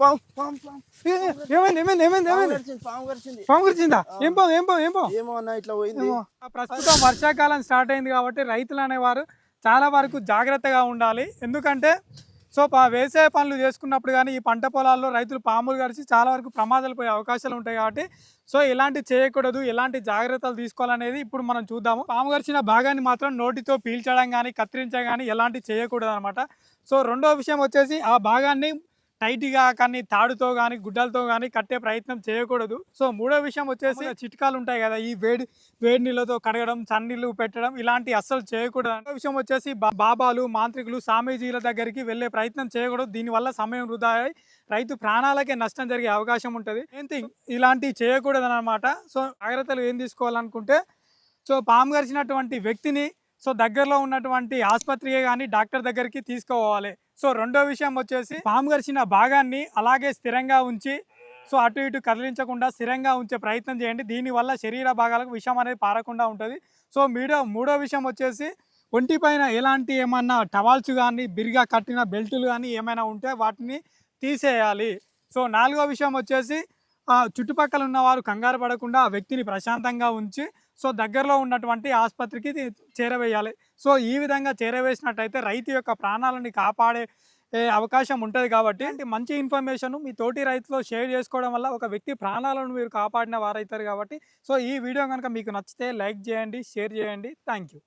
పాము ఏమైంది ఏమైంది ఏమైంది పాము ఏమైంది? కరిచింది పాము కరిచింది. ఏం పాము ఏం పాము ఏం పాము? ఏమో అన్న ఇట్లా పోయింది. ప్రస్తుతం వర్షాకాలం స్టార్ట్ అయింది కాబట్టి రైతులు అనేవారు చాలా వరకు జాగ్రత్తగా ఉండాలి. ఎందుకంటే సో ప- వ్యవసాయ పనులు చేసుకున్నప్పుడు కానీ ఈ పంట పొలాల్లో రైతులు పాములు గడిచి చాలా వరకు ప్రమాదాలు పోయే అవకాశాలు ఉంటాయి కాబట్టి సో ఇలాంటి చేయకూడదు ఎలాంటి జాగ్రత్తలు తీసుకోవాలనేది ఇప్పుడు మనం చూద్దాము. పాము గడిచిన భాగాన్ని మాత్రం నోటితో పీల్చడం కానీ కత్తిరించడం కానీ ఎలాంటి చేయకూడదు అనమాట సో రెండో విషయం వచ్చేసి ఆ భాగాన్ని టైట్గా కానీ తాడుతో కానీ గుడ్డలతో కానీ కట్టే ప్రయత్నం చేయకూడదు. సో మూడో విషయం వచ్చేసి చిట్కాలు ఉంటాయి కదా ఈ వేడి వేడి నీళ్ళతో కడగడం చన్నీళ్ళు పెట్టడం ఇలాంటి అస్సలు చేయకూడదు. రెండో విషయం వచ్చేసి బా- బాబాలు మాంత్రికులు స్వామీజీల దగ్గరికి వెళ్ళే ప్రయత్నం చేయకూడదు. దీనివల్ల సమయం వృధా అయి రైతు ప్రాణాలకే నష్టం జరిగే అవకాశం ఉంటుంది. థింగ్ ఇలాంటివి చేయకూడదు అనమాట సో జాగ్రత్తలు ఏం తీసుకోవాలనుకుంటే సో పాము గరిచినటువంటి వ్యక్తిని సో దగ్గరలో ఉన్నటువంటి ఆసుపత్రియే కానీ డాక్టర్ దగ్గరికి తీసుకోవాలి. సో రెండో విషయం వచ్చేసి పాము గరిచిన భాగాన్ని అలాగే స్థిరంగా ఉంచి సో అటు ఇటు కదిలించకుండా స్థిరంగా ఉంచే ప్రయత్నం చేయండి. దీనివల్ల శరీర భాగాలకు విషయం అనేది పారకుండా ఉంటుంది. సో మీడో మూడో విషయం వచ్చేసి ఒంటి పైన ఎలాంటి ఏమన్నా టవాల్స్ కానీ బిరిగా కట్టిన బెల్టులు కానీ ఏమైనా ఉంటే వాటిని తీసేయాలి. సో నాలుగో విషయం వచ్చేసి చుట్టుపక్కల ఉన్నవారు కంగారు పడకుండా ఆ వ్యక్తిని ప్రశాంతంగా ఉంచి సో దగ్గరలో ఉన్నటువంటి ఆసుపత్రికి చేరవేయాలి. సో ఈ విధంగా చేరవేసినట్టయితే రైతు యొక్క ప్రాణాలని కాపాడే ఏ, అవకాశం ఉంటుంది కాబట్టి అంటే మంచి ఇన్ఫర్మేషన్ మీ తోటి రైతులో షేర్ చేసుకోవడం వల్ల ఒక వ్యక్తి ప్రాణాలను మీరు కాపాడిన వారైతారు కాబట్టి సో ఈ వీడియో కనుక మీకు నచ్చితే లైక్ చేయండి షేర్ చేయండి. Thank you